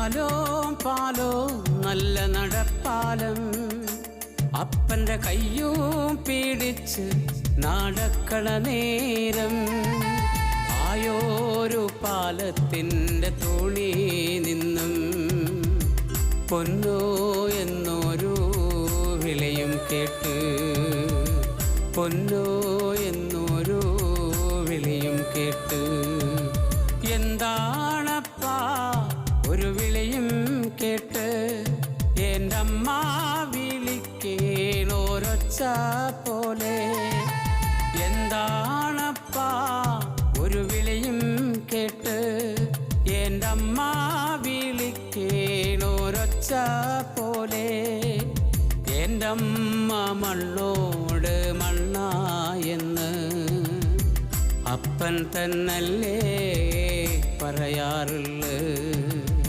പാലോ പാലോ നല്ല നടപ്പാലം. അപ്പന്റെ കയ്യും പീഡിച്ച് നടക്കള നേരം. ആയോരു പാലത്തിന്റെ തോണി നിന്നും പൊന്നോ എന്നൊരു വിളയും കേട്ട്. പൊന്നോ എന്നൊരു വിളയും കേട്ട്. എന്താണപ്പാ എന്റെ വിളിക്കേണോരൊച്ച പോലെ. എന്താണപ്പാ ഒരു വിളിയും കേട്ട്? എന്റെ വിളിക്കേണോരൊച്ച പോലെ. എന്റെ അമ്മ മണ്ണോട് മണ്ണായെന്ന് അപ്പൻ തന്നല്ലേ പറയാറുള്ളു.